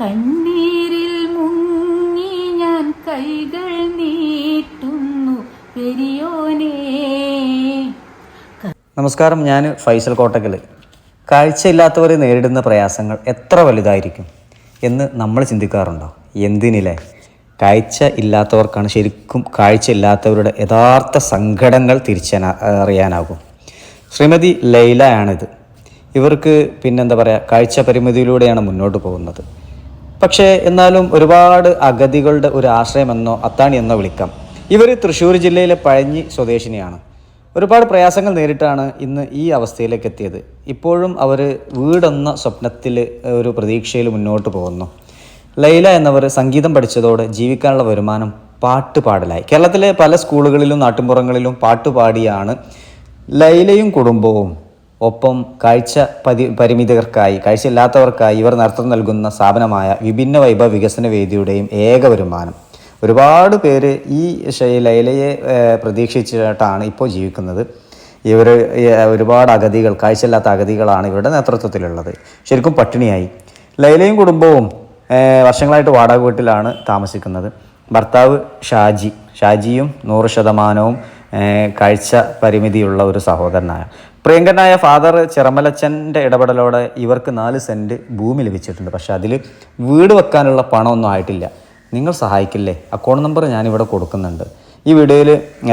കണ്ണീരിൽ മുങ്ങി ഞാൻ കൈകൾ നീട്ടുന്നു പെരിയോനേ. നമസ്കാരം ഞാൻ ഫൈസൽ കോട്ടക്കൽ. കാഴ്ചയില്ലാത്തവർ നേരിടുന്ന പ്രയാസങ്ങൾ എത്ര വലുതായിരിക്കും എന്ന് നമ്മൾ ചിന്തിക്കാറുണ്ടോ? എന്തിനില്ലേ? കാഴ്ച ഇല്ലാത്തവർക്കാണ് ശരിക്കും കാഴ്ച ഇല്ലാത്തവരുടെ യഥാർത്ഥ സങ്കടങ്ങൾ തിരിച്ചന അറിയാനാകും. ശ്രീമതി ലൈലയാണിത്. ഇവർക്ക് പിന്നെന്താ പറയുക കാഴ്ച പരിമിതിയിലൂടെയാണ് മുന്നോട്ട് പോകുന്നത്. പക്ഷേ എന്നാലും ഒരുപാട് അഗതികളുടെ ഒരു ആശ്രയമെന്നോ അത്താണി എന്നോ വിളിക്കാം. ഇവർ തൃശ്ശൂർ ജില്ലയിലെ പഴഞ്ഞി സ്വദേശിനിയാണ്. ഒരുപാട് പ്രയാസങ്ങൾ നേരിട്ടാണ് ഇന്ന് ഈ അവസ്ഥയിലേക്ക് എത്തിയത്. ഇപ്പോഴും അവർ വീടെന്ന സ്വപ്നത്തിൽ ഒരു പ്രതീക്ഷയിൽ മുന്നോട്ട് പോകുന്നു. ലൈല എന്നവർ സംഗീതം പഠിച്ചതോടെ ജീവിക്കാനുള്ള വരുമാനം പാട്ട് പാടലായി കേരളത്തിലെ പല സ്കൂളുകളിലും നാട്ടിൻപുറങ്ങളിലും പാട്ടുപാടിയാണ് ലൈലയും കുടുംബവും ഒപ്പം കാഴ്ച പരി പരിമിതർക്കായി കാഴ്ചയില്ലാത്തവർക്കായി ഇവർ നേതൃത്വം നൽകുന്ന സ്ഥാപനമായ വിഭിന്ന വൈഭവ വികസന വേദിയുടെയും ഏക വരുമാനം. ഒരുപാട് പേര് ഈ ലൈലയെ പ്രതീക്ഷിച്ചിട്ടാണ് ഇപ്പോൾ ജീവിക്കുന്നത്. ഇവർ ഒരുപാട് അഗതികൾ കാഴ്ചയില്ലാത്ത അഗതികളാണ് ഇവരുടെ നേതൃത്വത്തിലുള്ളത്. ശരിക്കും പട്ടിണിയായി. ലൈലയും കുടുംബവും വർഷങ്ങളായിട്ട് വാടക വീട്ടിലാണ് താമസിക്കുന്നത്. ഭർത്താവ് ഷാജി. ഷാജിയും നൂറ് ശതമാനവും കാഴ്ച പരിമിതിയുള്ള ഒരു സഹോദരനായ പ്രിയങ്കരനായ ഫാദർ ചിറമലച്ചന്റെ ഇടപെടലോടെ ഇവർക്ക് നാല് സെന്റ് ഭൂമി ലഭിച്ചിട്ടുണ്ട്. പക്ഷെ അതിൽ വീട് വെക്കാനുള്ള പണമൊന്നും ആയിട്ടില്ല. നിങ്ങൾ സഹായിക്കില്ലേ? അക്കൗണ്ട് നമ്പർ ഞാനിവിടെ കൊടുക്കുന്നുണ്ട്. ഈ വീഡിയോയിൽ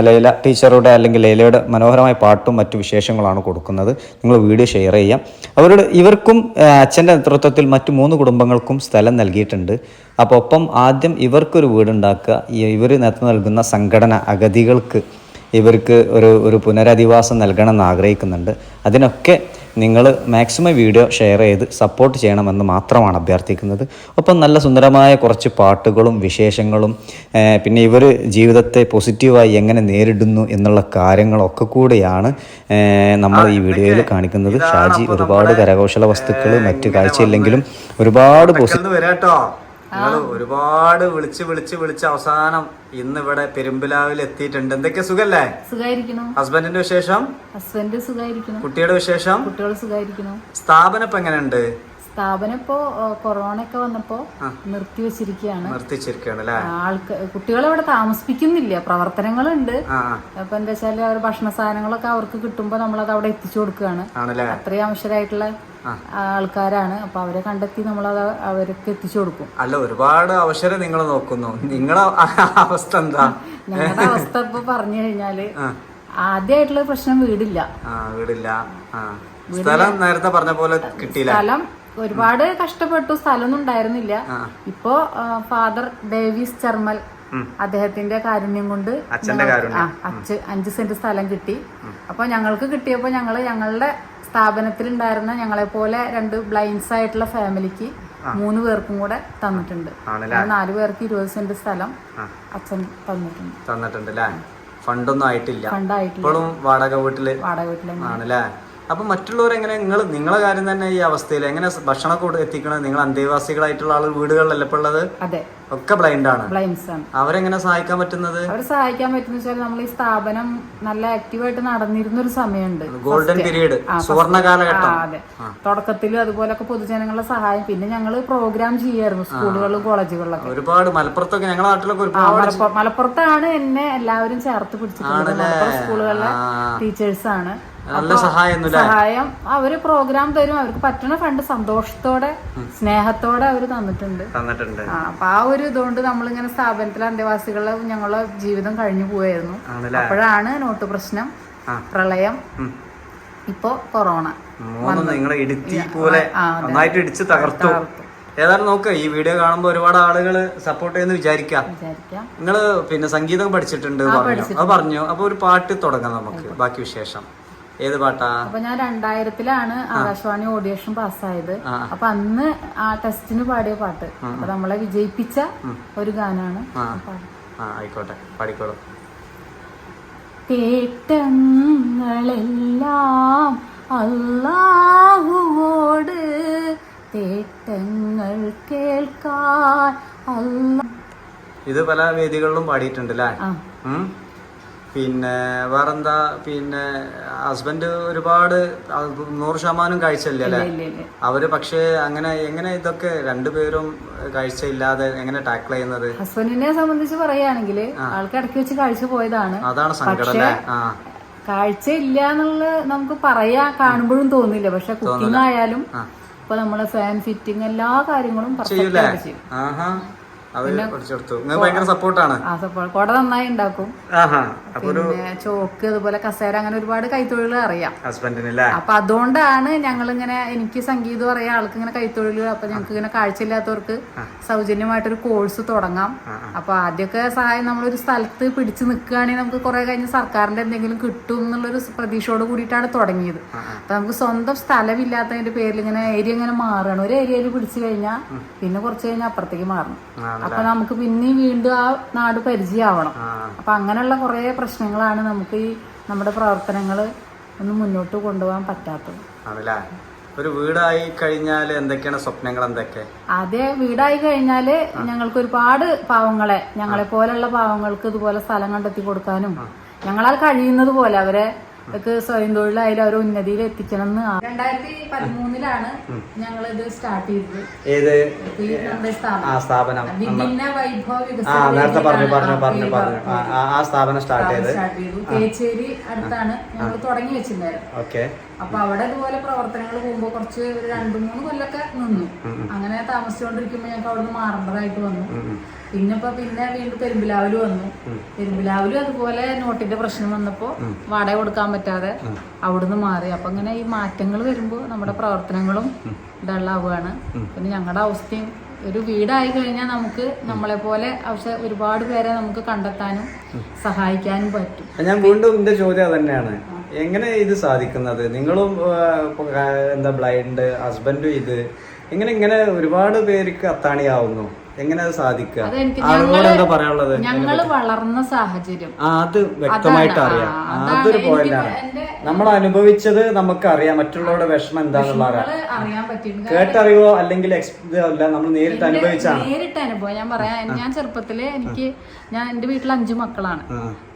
ലൈല ടീച്ചറുടെ അല്ലെങ്കിൽ ലൈലയുടെ മനോഹരമായ പാട്ടും മറ്റു വിശേഷങ്ങളാണ് കൊടുക്കുന്നത്. നിങ്ങൾ വീഡിയോ ഷെയർ ചെയ്യാം. അവരുടെ ഇവർക്കും അച്ഛന്റെ നേതൃത്വത്തിൽ മറ്റു മൂന്ന് കുടുംബങ്ങൾക്കും സ്ഥലം നൽകിയിട്ടുണ്ട്. അപ്പോൾ ഒപ്പം ആദ്യം ഇവർക്കൊരു വീടുണ്ടാക്കുക. ഇവർ നേതൃത്വം നൽകുന്ന സംഘടന അഗതികൾക്ക് ഇവർക്ക് ഒരു ഒരു പുനരധിവാസം നൽകണമെന്ന് ആഗ്രഹിക്കുന്നുണ്ട്. അതിനൊക്കെ നിങ്ങൾ മാക്സിമം വീഡിയോ ഷെയർ ചെയ്ത് സപ്പോർട്ട് ചെയ്യണമെന്ന് മാത്രമാണ് അഭ്യർത്ഥിക്കുന്നത്. ഒപ്പം നല്ല സുന്ദരമായ കുറച്ച് പാട്ടുകളും വിശേഷങ്ങളും പിന്നെ ഇവർ ജീവിതത്തെ പോസിറ്റീവായി എങ്ങനെ നേരിടുന്നു എന്നുള്ള കാര്യങ്ങളൊക്കെ കൂടിയാണ് നമ്മൾ ഈ വീഡിയോയിൽ കാണിക്കുന്നത്. ഷാജി ഒരുപാട് കരകൗശല വസ്തുക്കൾ മറ്റു കാഴ്ചയില്ലെങ്കിലും ഒരുപാട് പോസിറ്റീവ് നിങ്ങൾ ഒരുപാട് വിളിച്ച് വിളിച്ച് വിളിച്ച് അവസാനം ഇന്ന് ഇവിടെ പെരുമ്പിലാവിൽ എത്തിയിട്ടുണ്ട്. എന്തൊക്കെ സുഖല്ലേ? സുഖായിരിക്കണോ ഹസ്ബൻഡിന്റെ വിശേഷം? ഹസ്ബൻഡ് സുഖായിരിക്കണോ കുട്ടിയുടെ വിശേഷം? കുട്ടികൾ സുഖായിരിക്കണോ സ്ഥാപനം ഇപ്പൊ എങ്ങനെയുണ്ട്? സ്ഥാപനം ഇപ്പോ കൊറോണ ഒക്കെ വന്നപ്പോ നിർത്തി വെച്ചിരിക്കുകയാണ് നിർത്തിച്ചിരിക്കുകയാണ് അല്ലേ ആൾക്ക് കുട്ടികളെ ഇവിടെ താമസിപ്പിക്കുന്നില്ല. പ്രവർത്തനങ്ങളുണ്ട്. അപ്പൊ എന്താ വെച്ചാൽ അവർ ഭക്ഷണ സാധനങ്ങളൊക്കെ അവർക്ക് കിട്ടുമ്പോ നമ്മളത് അവിടെ എത്തിച്ചു കൊടുക്കുകയാണ്. അത്രയും അവശരായിട്ടുള്ള ആൾക്കാരാണ്. അപ്പൊ അവരെ കണ്ടെത്തി നമ്മളത് അവർക്ക് എത്തിച്ചു കൊടുക്കും. അല്ല ഒരുപാട് അവസരം നിങ്ങൾ നോക്കുന്നു. നിങ്ങളെ അവസ്ഥ എന്താ? ഞങ്ങളുടെ അവസ്ഥ ഇപ്പൊ പറഞ്ഞു കഴിഞ്ഞാൽ ആദ്യമായിട്ടുള്ള പ്രശ്നം വീടില്ല. വീടില്ല. സ്ഥലം നേരത്തെ പറഞ്ഞ പോലെ കിട്ടിയില്ല? സ്ഥലം ഒരുപാട് കഷ്ടപ്പെട്ടു സ്ഥലമൊന്നും ഉണ്ടായിരുന്നില്ല. ഇപ്പോ ഫാദർ ഡേവിസ് ചർമൽ അദ്ദേഹത്തിന്റെ കാരുണ്യം കൊണ്ട് അച്ഛ അഞ്ച് സെന്റ് സ്ഥലം കിട്ടി. അപ്പൊ ഞങ്ങൾക്ക് കിട്ടിയപ്പോ ഞങ്ങൾ ഞങ്ങളുടെ സ്ഥാപനത്തിൽ ഉണ്ടായിരുന്ന ഞങ്ങളെ പോലെ രണ്ട് ബ്ലൈൻഡ്സ് ആയിട്ടുള്ള ഫാമിലിക്ക് മൂന്ന് പേർക്കും കൂടെ തന്നിട്ടുണ്ട്. നാല് പേർക്ക് ഇരുപത് സെന്റ് സ്ഥലം അച്ഛൻ തന്നിട്ടുണ്ട്. തന്നിട്ടുണ്ട് ഫണ്ടൊന്നും ആയിട്ടില്ല. ഫണ്ടായിട്ടില്ല. ഇപ്പോഴും വാടക വീട്ടിൽ വാടക വീട്ടിലെ ആണല്ലേ? അപ്പൊ മറ്റുള്ളവർ എങ്ങനെ നിങ്ങൾ നിങ്ങളെ കാര്യം തന്നെ ഈ അവസ്ഥയിൽ എങ്ങനെ ഭക്ഷണം കൊടു- എത്തിക്കണത്? നിങ്ങൾ അന്തേവാസികളായിട്ടുള്ള ആൾ വീടുകളിലല്ല ഇപ്പൊ ഉള്ളത്? ഒക്കെ ബ്ലൈൻഡ് ആണ്. അവരെങ്ങനെ സഹായിക്കാൻ പറ്റുന്നത്? അവരെ സഹായിക്കാൻ പറ്റുന്ന വെച്ചാൽ നമ്മൾ ഈ സ്ഥാപനം നല്ല ആക്റ്റീവായിട്ട് നടന്നിരുന്ന ഒരു സമയമുണ്ട്. ഗോൾഡൻ പീരീഡ് സുവർണ കാലഘട്ടം. അതെ. തുടക്കത്തിലും അതുപോലൊക്കെ പൊതുജനങ്ങളുടെ സഹായം. പിന്നെ ഞങ്ങൾ പ്രോഗ്രാം ചെയ്യായിരുന്നു സ്കൂളുകളിലും കോളേജുകളിലൊക്കെ. ഒരുപാട് മലപ്പുറത്തൊക്കെ ഞങ്ങളുടെ നാട്ടിലൊക്കെ ഒരുപാട് മലപ്പുറത്താണ് എന്നെ എല്ലാവരും ചേർത്ത് പിടിച്ചിട്ടുള്ളത്. മലപ്പുറം സ്കൂളുകളിലെ. ടീച്ചേഴ്സ് ആണ്. നല്ല സഹായം സഹായം അവർ പ്രോഗ്രാം തരും. അവർക്ക് പറ്റുന്ന ഫണ്ട് സന്തോഷത്തോടെ സ്നേഹത്തോടെ അവർ തന്നിട്ടുണ്ട്. തന്നിട്ടുണ്ട്. അപ്പൊ ആ ഒരു ഇതുകൊണ്ട് നമ്മളിങ്ങനെ സ്ഥാപനത്തിലെ അന്തേവാസികളെ ഞങ്ങളെ ജീവിതം കഴിഞ്ഞു പോയായിരുന്നു അപ്പോഴാണ് നോട്ട് പ്രശ്നം പ്രളയം ഇപ്പോ കൊറോണ മൂന്ന് നിങ്ങളെ ഇടുത്തി പോലെ നന്നായിട്ട് ഇടിച്ച് തകർത്തു. ഏതായാലും നോക്ക് ഈ വീഡിയോ കാണുമ്പോൾ ഒരുപാട് ആളുകൾ സപ്പോർട്ട് ചെയ്യുന്ന വിചാരിക്കാം. നിങ്ങൾ പിന്നെ സംഗീതം പഠിച്ചിട്ടുണ്ട് പറഞ്ഞു. അത് പറഞ്ഞു. അപ്പൊ ഒരു പാട്ട് തുടങ്ങാം നമുക്ക്. ബാക്കി വിശേഷം. ഏത് പാട്ടാ? അപ്പൊ ഞാൻ രണ്ടായിരത്തിലാണ് ആകാശവാണി ഓഡിയേഷൻ പാസ്സായത്. അപ്പൊ അന്ന് ആ ടെസ്റ്റിന് പാടിയ പാട്ട്. അപ്പൊ നമ്മളെ വിജയിപ്പിച്ച ഒരു ഗാനാണ് ആയിക്കോട്ടെ. പാടിക്കോളൂ. തേട്ടങ്ങളെല്ലാം അല്ലാഹുവോട് തേട്ടങ്ങൾ കേൾക്കാൻ അല്ല ഇത് പല വേദികളിലും പാടിയിട്ടുണ്ട് അല്ലേ ആ. ഉം. പിന്നെ വേറെന്താ പിന്നെ ഹസ്ബൻഡ് ഒരുപാട് നൂറ് ശതമാനം കാഴ്ചയില്ല അല്ലേ? അവർ പക്ഷേ അങ്ങനെ എങ്ങനെ ഇതൊക്കെ രണ്ടുപേരും കാഴ്ചയില്ലാതെ എങ്ങനെ ടാക്കിൾ ചെയ്യുന്നത്? ഹസ്ബൻഡിനെ സംബന്ധിച്ച് പറയുകയാണെങ്കിൽ ആൾക്ക് ഇടയ്ക്ക് വെച്ച് കാഴ്ച പോയതാണ്. അതാണ് സങ്കടം അല്ലേ? ആ. കാഴ്ച ഇല്ല എന്നുള്ളത് നമുക്ക് പറയാ കാണുമ്പോഴും തോന്നില്ല. പക്ഷെ കുക്കിംഗ് ആയാലും ഇപ്പൊ നമ്മളെ ഫാൻ ഫിറ്റിംഗ് എല്ലാ കാര്യങ്ങളും ചെയ്യും. പഠിച്ചെടുത്തു ഭയങ്കര സപ്പോർട്ടാണ്. കുട നന്നായി ഉണ്ടാക്കും. പിന്നെ ചോക്ക് അതുപോലെ കസേര അങ്ങനെ ഒരുപാട് കൈത്തൊഴിലുകൾ അറിയാം. അപ്പൊ അതുകൊണ്ടാണ് ഞങ്ങൾ ഇങ്ങനെ എനിക്ക് സംഗീതം അറിയാം ആൾക്ക് ഇങ്ങനെ കൈത്തൊഴിൽ അപ്പൊ ഞങ്ങൾക്ക് ഇങ്ങനെ കാഴ്ചയില്ലാത്തവർക്ക് സൗജന്യമായിട്ടൊരു കോഴ്സ് തുടങ്ങാം. അപ്പൊ ആദ്യമൊക്കെ സഹായം നമ്മളൊരു സ്ഥലത്ത് പിടിച്ചു നിൽക്കുകയാണെങ്കിൽ നമുക്ക് കുറെ കഴിഞ്ഞ് സർക്കാരിന്റെ എന്തെങ്കിലും കിട്ടും എന്നുള്ളൊരു പ്രതീക്ഷയോട് കൂടിയിട്ടാണ് തുടങ്ങിയത്. അപ്പൊ നമുക്ക് സ്വന്തം സ്ഥലമില്ലാത്തതിന്റെ പേരിൽ ഇങ്ങനെ ഏരിയ ഇങ്ങനെ മാറുകയാണ്. ഒരു ഏരിയയിൽ പിടിച്ചു കഴിഞ്ഞാൽ പിന്നെ കുറച്ച് കഴിഞ്ഞാൽ അപ്പുറത്തേക്ക് മാറണം. അപ്പൊ നമുക്ക് പിന്നെയും വീണ്ടും ആ നാട് പരിചയമാവണം. അപ്പൊ അങ്ങനെയുള്ള കുറെ പ്രശ്നങ്ങളാണ് നമുക്ക് ഈ നമ്മുടെ പ്രവർത്തനങ്ങൾ ഒന്ന് മുന്നോട്ട് കൊണ്ടുപോകാൻ പറ്റാത്തത്. അതല്ലേ ഒരു വീടായി കഴിഞ്ഞാൽ എന്തൊക്കെയാണ് സ്വപ്നങ്ങൾ എന്തൊക്കെ? അതെ വീടായി കഴിഞ്ഞാൽ ഞങ്ങൾക്ക് ഒരുപാട് പാവങ്ങളെ ഞങ്ങളെ പോലെയുള്ള പാവങ്ങൾക്ക് ഇതുപോലെ സ്ഥലം കണ്ടെത്തി കൊടുക്കാനും ഞങ്ങളാൽ കഴിയുന്നത് പോലെ അവരെ ഒക്കെ സ്വയം തൊഴിലായാലും അവരെ ഉന്നതിയിൽ എത്തിക്കണം എന്ന് രണ്ടായിരത്തി പതിമൂന്നിലാണ് ഞങ്ങൾ ഇത് സ്റ്റാർട്ട് ചെയ്തത്. ഏത്? ഈ നമ്മുടെ സ്ഥാപനം. ആ സ്ഥാപനം. വിഭിന്ന വൈഭവ ആ വികസന നേരത്തെ പറഞ്ഞു പറഞ്ഞു പറഞ്ഞു പറഞ്ഞു. ആ, ആ- ആ സ്ഥാപനം സ്റ്റാർട്ട് ചെയ്ത് സ്റ്റാർട്ട് ചെയ്തു. തേച്ചേരി അടുത്താണ് ഞങ്ങൾ തുടങ്ങി വെച്ചിട്ടുണ്ടായിരുന്നു ഓക്കെ. അപ്പൊ അവിടെ ഇതുപോലെ പ്രവർത്തനങ്ങൾ പോകുമ്പോൾ കുറച്ച് ഒരു രണ്ടു മൂന്ന് കൊല്ലൊക്കെ നിന്നു. അങ്ങനെ താമസിച്ചുകൊണ്ടിരിക്കുമ്പോ ഞങ്ങൾക്ക് അവിടെ നിന്ന് മാറേണ്ടതായിട്ട് വന്നു. പിന്നെ ഇപ്പൊ പിന്നെ വീണ്ടും പെരുമ്പിലാവിൽ വന്നു. പെരുമ്പിലാവിലും അതുപോലെ നോട്ടിന്റെ പ്രശ്നം വന്നപ്പോൾ വാടക കൊടുക്കാൻ പറ്റാതെ അവിടുന്ന് മാറി. അപ്പൊ അങ്ങനെ ഈ മാറ്റങ്ങൾ വരുമ്പോൾ നമ്മുടെ പ്രവർത്തനങ്ങളും ഡള്ളാവുകയാണ്. പിന്നെ ഞങ്ങളുടെ അവസ്ഥയും ഒരു വീടായി കഴിഞ്ഞാൽ നമുക്ക് നമ്മളെ പോലെ പക്ഷെ ഒരുപാട് പേരെ നമുക്ക് കണ്ടെത്താനും സഹായിക്കാനും പറ്റും. ഞാൻ വീണ്ടും എന്റെ ചോദ്യം തന്നെയാണ് എങ്ങനെ ഇത് സാധിക്കുന്നത്? നിങ്ങളും എന്താ ബ്ലൈൻഡ് ഹസ്ബൻഡും ഇത് ഇങ്ങനെ ഇങ്ങനെ ഒരുപാട് പേർക്ക് അത്താണിയാവുന്നു. എങ്ങനെ അത് സാധിക്കുക? അതെനിക്ക് ആളുകളോട് എന്താ പറയാനുള്ളത്? വളർന്ന സാഹചര്യം. ആ അത് വ്യക്തമായിട്ട് അറിയാം. അതൊരു പോയിന്റാണ് നമ്മൾ അനുഭവിച്ചത് നമുക്ക് അറിയാം മറ്റുള്ളവരുടെ വിഷമം എന്താണെന്നുള്ള അറിയാം കേട്ടറിവോ അല്ലെങ്കിൽ അല്ല നമ്മൾ നേരിട്ട് അനുഭവിച്ചാണ്. നേരിട്ട് അനുഭവം. ഞാൻ പറയാം ഞാൻ ചെറുപ്പത്തിൽ എനിക്ക് ഞാൻ എന്റെ വീട്ടിൽ അഞ്ചു മക്കളാണ്.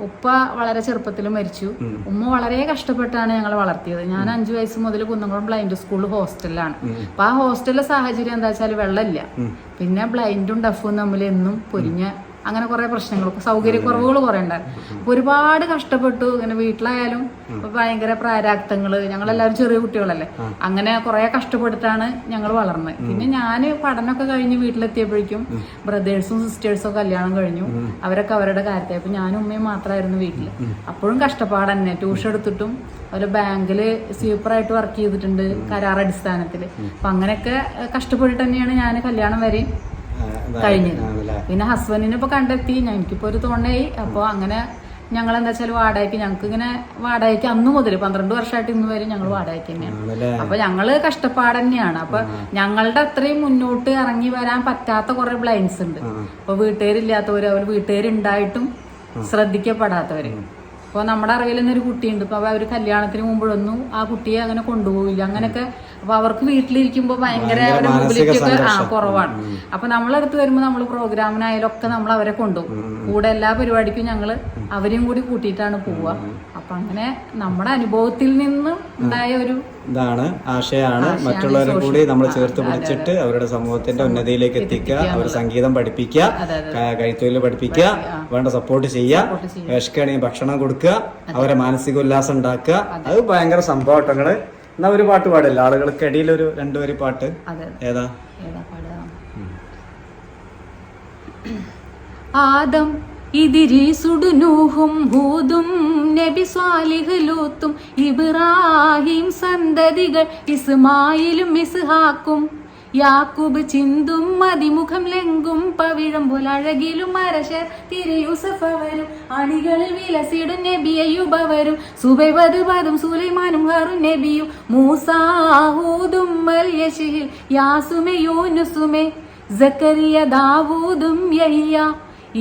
ഉപ്പ വളരെ ചെറുപ്പത്തിൽ മരിച്ചു. ഉമ്മ വളരെ കഷ്ടപ്പെട്ടാണ് ഞങ്ങൾ വളർത്തിയത്. ഞാൻ അഞ്ചു വയസ്സ് മുതൽ കുന്നംകുളം ബ്ലൈൻഡ് സ്കൂൾ ഹോസ്റ്റലിലാണ്. അപ്പൊ ആ ഹോസ്റ്റലിലെ സാഹചര്യം എന്താ വെച്ചാൽ വെള്ളമില്ല. പിന്നെ ബ്ലൈൻഡും ഡഫും തമ്മിൽ എന്നും പൊരിഞ്ഞ അങ്ങനെ കുറേ പ്രശ്നങ്ങളൊക്കെ സൗകര്യക്കുറവുകൾ കുറെ ഉണ്ടായിരുന്നു ഒരുപാട് കഷ്ടപ്പെട്ടു ഇങ്ങനെ വീട്ടിലായാലും ഭയങ്കര ഞങ്ങൾ ഞങ്ങളെല്ലാവരും ചെറിയ കുട്ടികളല്ലേ. അങ്ങനെ കുറേ കഷ്ടപ്പെട്ടിട്ടാണ് ഞങ്ങൾ വളർന്നത് പിന്നെ ഞാൻ പഠനമൊക്കെ കഴിഞ്ഞ് വീട്ടിലെത്തിയപ്പോഴേക്കും ബ്രദേഴ്സും സിസ്റ്റേഴ്സും കല്യാണം കഴിഞ്ഞു. അവരൊക്കെ അവരുടെ കാര്യത്തെ അപ്പൊ ഞാനും ഉമ്മയും മാത്രമായിരുന്നു വീട്ടിൽ അപ്പോഴും കഷ്ടപ്പാട് തന്നെ. ട്യൂഷൻ എടുത്തിട്ടും അതുപോലെ ബാങ്കിൽ സ്വീപ്പറായിട്ട് വർക്ക് ചെയ്തിട്ടുണ്ട് കരാർ അടിസ്ഥാനത്തിൽ അപ്പൊ അങ്ങനെയൊക്കെ കഷ്ടപ്പെട്ടിട്ട് തന്നെയാണ് ഞാൻ കല്യാണം വരെ കഴിഞ്ഞത് പിന്നെ ഹസ്ബൻഡിനെ ഇപ്പൊ കണ്ടെത്തി. എനിക്കിപ്പോ ഒരു തോണയായി. അപ്പൊ അങ്ങനെ ഞങ്ങൾ എന്താ വെച്ചാൽ വാടകയ്ക്ക് ഞങ്ങൾക്ക് ഇങ്ങനെ വാടകയ്ക്ക് അന്ന് മുതൽ പന്ത്രണ്ട് വർഷമായിട്ട് ഇന്ന് വരെ ഞങ്ങൾ വാടകയ്ക്ക് തന്നെയാണ്. അപ്പൊ ഞങ്ങൾ കഷ്ടപ്പാട് തന്നെയാണ്. അപ്പൊ ഞങ്ങളുടെ അത്രയും മുന്നോട്ട് ഇറങ്ങി വരാൻ പറ്റാത്ത കുറെ ബ്ലൈൻസ് ഉണ്ട്. അപ്പൊ വീട്ടുകാരില്ലാത്തവര് അവർ വീട്ടുകാരുണ്ടായിട്ടും ശ്രദ്ധിക്കപ്പെടാത്തവര്. അപ്പൊ നമ്മുടെ അറിവിൽ നിന്നൊരു കുട്ടിയുണ്ട്. ഇപ്പൊ അവർ കല്യാണത്തിന് മുമ്പോഴൊന്നും ആ കുട്ടിയെ അങ്ങനെ കൊണ്ടുപോകില്ല അങ്ങനെയൊക്കെ അപ്പൊ അവർക്ക് വീട്ടിലിരിക്കുമ്പോ ഭയങ്കര അവരുടെ മൊബിലിറ്റി ഒക്കെ ആ കുറവാണ്. അപ്പൊ നമ്മളടുത്ത് വരുമ്പോ നമ്മൾ പ്രോഗ്രാമിനായാലും ഒക്കെ നമ്മൾ അവരെ കൊണ്ടുപോകും കൂടെ എല്ലാ പരിപാടിക്കും ഞങ്ങൾ അവരെയും കൂടി കൂട്ടിയിട്ടാണ് പോവുക അപ്പൊ അങ്ങനെ നമ്മുടെ അനുഭവത്തിൽ നിന്ന് ഉണ്ടായ ഒരു ഇതാണ് ആശയാണ്. മറ്റുള്ളവരെ കൂടി നമ്മൾ ചേർത്ത് പിടിച്ചിട്ട് അവരുടെ സമൂഹത്തിന്റെ ഉന്നതിയിലേക്ക് എത്തിക്കുക അവർ സംഗീതം പഠിപ്പിക്കുക കഴുത്തൊഴിൽ കൈത്തൊഴിൽ പഠിപ്പിക്കുക വേണ്ട സപ്പോർട്ട് ചെയ്യുക വിഷക്കണി ഭക്ഷണം കൊടുക്കുക അവരെ മാനസിക ഉല്ലാസം ഉണ്ടാക്കുക. അത്. ഭയങ്കര സംഭവട്ടങ്ങൾ എന്നാ ഒരു പാട്ട് പാടില്ല? ആളുകൾക്ക് ഇടയിൽ ഒരു രണ്ടുപേര് പാട്ട് ഏതാ? ആദം ഇതിരീസുടു നൂഹും ഹൂദും നബി സ്വാലിഹ് ലൂത്തും ഇബ്രാഹിം സന്തതികൾ ഇസ്മായിലും ഇസ്ഹാക്കും യാക്കൂബ് ചിന്തും മതിമുഖം ലെങ്കും പവിഴം പുലഴകിലും അരശർ തിരയൂസഫവരും അണികളിൽ വിലസിടും നബിയുബവരും സുബൈബത് സുലൈമാനും ഹറും നബിയും മൂസാഹൂദും മൽയശിഹിൽ യാസുമെ യൂനുസുമെ സക്കരിയ ദാവൂദും യഹിയ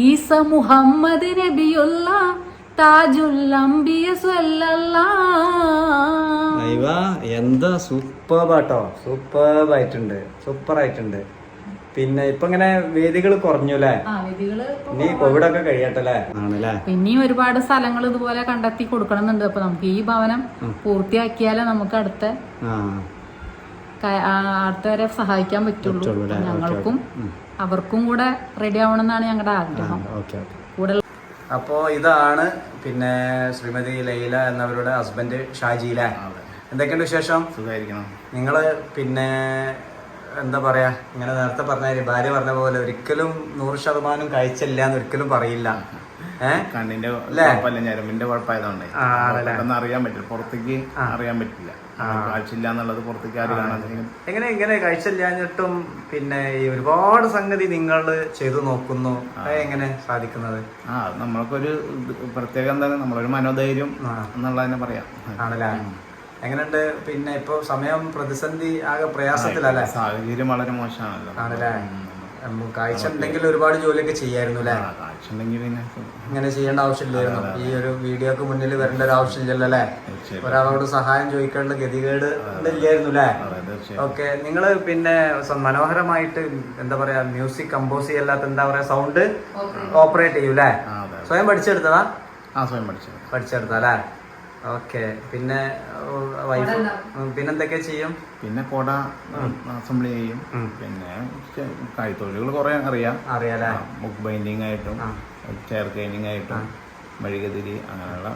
ഈസ മുഹമ്മദ് നബിയുള്ള താജുൽ എന്താ സൂപ്പർ പാട്ടോ സൂപ്പർ ആയിട്ടുണ്ട്. സൂപ്പർ ആയിട്ടുണ്ട്. പിന്നെ ഇപ്പൊ ഇങ്ങനെ വേദികൾ കുറഞ്ഞു അല്ലേ? ഇനി കോവിഡ് ഒക്കെ കഴിയട്ടല്ലേ ആണല്ലേ? പിന്നെയും ഒരുപാട് സ്ഥലങ്ങൾ ഇതുപോലെ കണ്ടെത്തി കൊടുക്കണമെന്നുണ്ട്. അപ്പൊ നമുക്ക് ഈ ഭവനം പൂർത്തിയാക്കിയാലേ നമുക്ക് അടുത്ത അടുത്തവരെ സഹായിക്കാൻ പറ്റുള്ളൂ. ഞങ്ങൾക്കും അവർക്കും കൂടെ റെഡി ആവണമെന്നാണ് ഞങ്ങളുടെ ആഗ്രഹം. കൂടെ അപ്പോൾ ഇതാണ് പിന്നെ ശ്രീമതി ലൈല എന്നവരുടെ ഹസ്ബൻഡ് ഷാജിയില എന്തൊക്കെയുണ്ട് വിശേഷം? സുഖമായിരിക്കണം നിങ്ങൾ പിന്നെ എന്താ പറയാ ഇങ്ങനെ നേരത്തെ പറഞ്ഞ ഭാര്യ പറഞ്ഞ പോലെ ഒരിക്കലും നൂറ് ശതമാനം കഴിച്ചില്ല എന്ന് ഒരിക്കലും പറയില്ല. ഏഹ് കണ്ണിന്റെ കുഴപ്പമില്ല ഞരമ്പിന്റെ കുഴപ്പമായതുകൊണ്ട്. പെട്ടെന്ന് അറിയാൻ പറ്റില്ല. പുറത്തേക്ക് അറിയാൻ പറ്റില്ല. കാഴ്ചയില്ല എന്നുള്ളത് പുറത്തേക്ക് ആരും കാണാൻ എങ്ങനെ ഇങ്ങനെ കഴിച്ചില്ലാഞ്ഞിട്ടും പിന്നെ ഈ ഒരുപാട് സംഗതി നിങ്ങൾ ചെയ്തു നോക്കുന്നു. എങ്ങനെ സാധിക്കുന്നത്? ആ നമ്മൾക്കൊരു പ്രത്യേകം തന്നെ നമ്മളൊരു മനോധൈര്യം എന്നുള്ളതിനെ പറയാം. ആണല്ലേ? എങ്ങനെയുണ്ട്? പിന്നെ ഇപ്പൊ സമയം പ്രതിസന്ധി ആകെ പ്രയാസത്തിലല്ലേ? സാഹചര്യം വളരെ മോശമാണല്ലോ. ആണല്ലേ? കാഴ്ച ഉണ്ടെങ്കിൽ ഒരുപാട് ജോലിയൊക്കെ ചെയ്യായിരുന്നു അല്ലേ? കാഴ്ച ഉണ്ടെങ്കിൽ പിന്നെ ഇങ്ങനെ ചെയ്യേണ്ട ആവശ്യമില്ലായിരുന്നു. ഈ ഒരു വീഡിയോക്ക് മുന്നിൽ വരേണ്ട ഒരു ആവശ്യമില്ലല്ലോ അല്ലേ? ഒരാളോട് സഹായം ചോദിക്കേണ്ട ഗതികേട് ഇല്ലായിരുന്നു അല്ലേ? ഓക്കെ നിങ്ങൾ പിന്നെ മനോഹരമായിട്ട് എന്താ പറയാ മ്യൂസിക് കമ്പോസ് ചെയ്യല്ലാത്ത എന്താ പറയാ സൗണ്ട് ഓപ്പറേറ്റ് ചെയ്യൂലേ സ്വയം പഠിച്ചെടുത്തതാ? ആ സ്വയം പഠിച്ചെടുത്ത. പഠിച്ചെടുത്താ അല്ലേ? ഓക്കെ. പിന്നെ വൈഫ് പിന്നെന്തൊക്കെ ചെയ്യും? പിന്നെ കൊട അസംബ്ലി ചെയ്യും. പിന്നെ കൈത്തൊഴിലുകൾ കുറെ അറിയാം. അറിയാലേ ബുക്ക് ബൈൻഡിങ് ആയിട്ടും ചെയർ ക്ലീനിങ് ആയിട്ടും മെഴുകുതിരി അങ്ങനെയുള്ള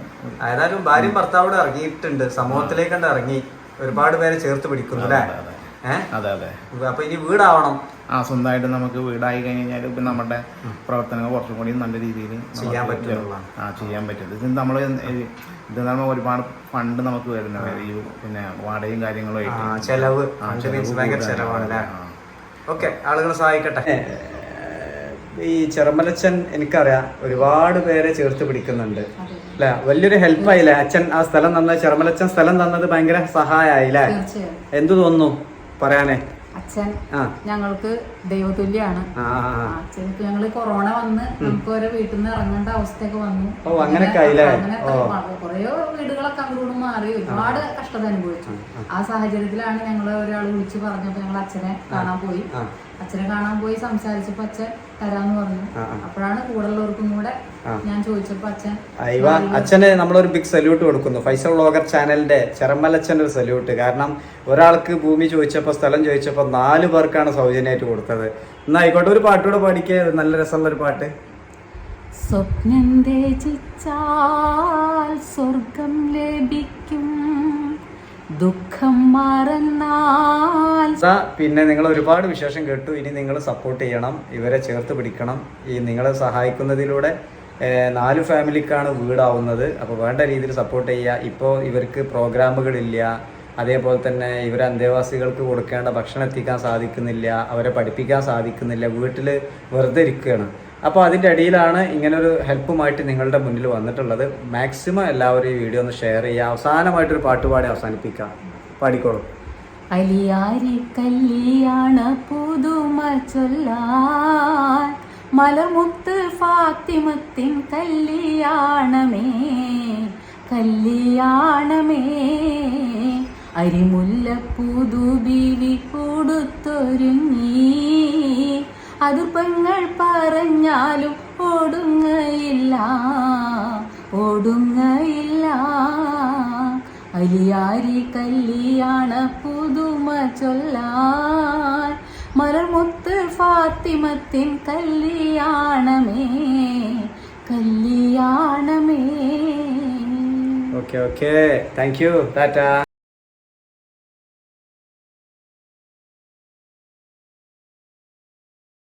ഏതായാലും ഭാര്യയും ഭർത്താവോട് ഇറങ്ങിയിട്ടുണ്ട്. സമൂഹത്തിലേക്ക് ഇറങ്ങി. ഒരുപാട് പേരെ ചേർത്ത് പിടിക്കുന്നു അല്ലേ? അതെ, അതെ. ഏഹ് അതെ അതെ. അപ്പൊ ഇനി വീടാവണം. ആ സ്വന്തമായിട്ട് നമുക്ക് വീടായി കഴിഞ്ഞാൽ ഇപ്പം നമ്മുടെ പ്രവർത്തനങ്ങൾ കുറച്ചും കൂടി നല്ല രീതിയിൽ ചെയ്യാൻ പറ്റും ആ ചെയ്യാൻ പറ്റും. ഇത് നമ്മൾ ഇത് നമ്മൾ ഒരുപാട് ഫണ്ട് നമുക്ക് വരുന്നത് ഈ പിന്നെ വാടകയും കാര്യങ്ങളും ആയിട്ട്. ചെലവ്. ഭയങ്കര. ഓക്കെ ആളുകൾ സഹായിക്കട്ടെ. ഈ ചെറുമലച്ചൻ എനിക്കറിയാം ഒരുപാട് പേരെ ചേർത്ത് പിടിക്കുന്നുണ്ട്. അല്ലെ? വലിയൊരു ഹെൽപ്പായില്ലേ അച്ഛൻ ആ സ്ഥലം തന്നത് ചെറുമലച്ചൻ സ്ഥലം തന്നത് ഭയങ്കര സഹായമായില്ലേ എന്തു തോന്നുന്നു പറയാനേ? അച്ഛൻ ഞങ്ങൾക്ക് ദൈവതുല്യാണ്. അച്ഛനിപ്പോ. അച്ഛൻ ഇപ്പൊ ഞങ്ങൾ കൊറോണ വന്ന് നമുക്ക് ഓരോ വീട്ടിൽ നിന്ന് ഇറങ്ങേണ്ട അവസ്ഥയൊക്കെ വന്നു. അങ്ങനെ കൊറേ വീടുകളൊക്കെ അങ്ങോട്ട് മാറി. ഒരുപാട് കഷ്ടത അനുഭവിച്ചു. ആ സാഹചര്യത്തിലാണ് ഞങ്ങൾ ഒരാൾ വിളിച്ചു പറഞ്ഞപ്പോ ഞങ്ങൾ അച്ഛനെ കാണാൻ പോയി. അച്ഛനെ കാണാൻ പോയി സംസാരിച്ചപ്പോ അച്ഛൻ തരാന്ന് പറഞ്ഞു. അപ്പോഴാണ് കൂടുതലുള്ളവർക്കും കൂടെ ഞാൻ ചോദിച്ചപ്പോ അച്ഛൻ അയവ അച്ഛന് നമ്മളൊരു ബിഗ് സല്യൂട്ട് കൊടുക്കുന്നു. ഫൈസൽ വ്ളോഗർ ചാനലിന്റെ ചെറമലച്ഛന്റെ ഒരു സല്യൂട്ട് കാരണം ഒരാൾക്ക് ഭൂമി ചോദിച്ചപ്പോൾ സ്ഥലം ചോദിച്ചപ്പോൾ നാല് പേർക്കാണ് സൗജന്യമായിട്ട് കൊടുത്തത്. എന്നാ ആയിക്കോട്ടെ ഒരു പാട്ടുകൂടെ പാടിക്കേ. നല്ല രസമുള്ള ഒരു പാട്ട്. സ്വപ്നം രചിച്ചാൽ സ്വർഗം ലഭിക്കും. ദുഃഖം മറന്നാൽ. പിന്നെ നിങ്ങൾ ഒരുപാട് വിശേഷം കേട്ടു. ഇനി നിങ്ങൾ സപ്പോർട്ട് ചെയ്യണം. ഇവരെ ചേർത്ത് പിടിക്കണം. ഈ നിങ്ങളെ സഹായിക്കുന്നതിലൂടെ നാല് ഫാമിലിക്കാണ് വീടാവുന്നത്. അപ്പോൾ വേണ്ട രീതിയിൽ സപ്പോർട്ട് ചെയ്യുക. ഇപ്പോൾ ഇവർക്ക് പ്രോഗ്രാമുകളില്ല. അതേപോലെ തന്നെ ഇവർ അന്തേവാസികൾക്ക് കൊടുക്കേണ്ട ഭക്ഷണം എത്തിക്കാൻ സാധിക്കുന്നില്ല. അവരെ പഠിപ്പിക്കാൻ സാധിക്കുന്നില്ല. വീട്ടിൽ വെറുതെ ഇരിക്കുകയാണ്. അപ്പോൾ അതിന്റെ അടിയിലാണ് ഇങ്ങനൊരു ഹെൽപ്പുമായിട്ട് നിങ്ങളുടെ മുന്നിൽ വന്നിട്ടുള്ളത്. മാക്സിമം എല്ലാവരും ഈ വീഡിയോ ഒന്ന് ഷെയർ ചെയ്യുക. അവസാനമായിട്ടൊരു പാട്ടുപാടി അവസാനിപ്പിക്കാം. പാടിക്കോളൂ. അലിയാരി കല്യാണ പുതുമ ചൊല്ലാൻ. മലർമുത്ത് ഫാത്തിമത്തിൻ കല്യാണമേ കല്യാണമേ അരിമുല്ല പുതുബീവി കൊടുത്തൊരുങ്ങി. അത് പെങ്ങൾ പറഞ്ഞാലും ഓടുങ്ങയില്ല ഓടുങ്ങയില്ല അലിയാരി കല്ലിയാണ് പുതുമ ചൊല്ലാൻ. മലർമുത്ത് ഫാത്തിമത്തിൻ കല്ലിയാണമേ കല്ലിയാണമേ. Okay okay. Thank you tata.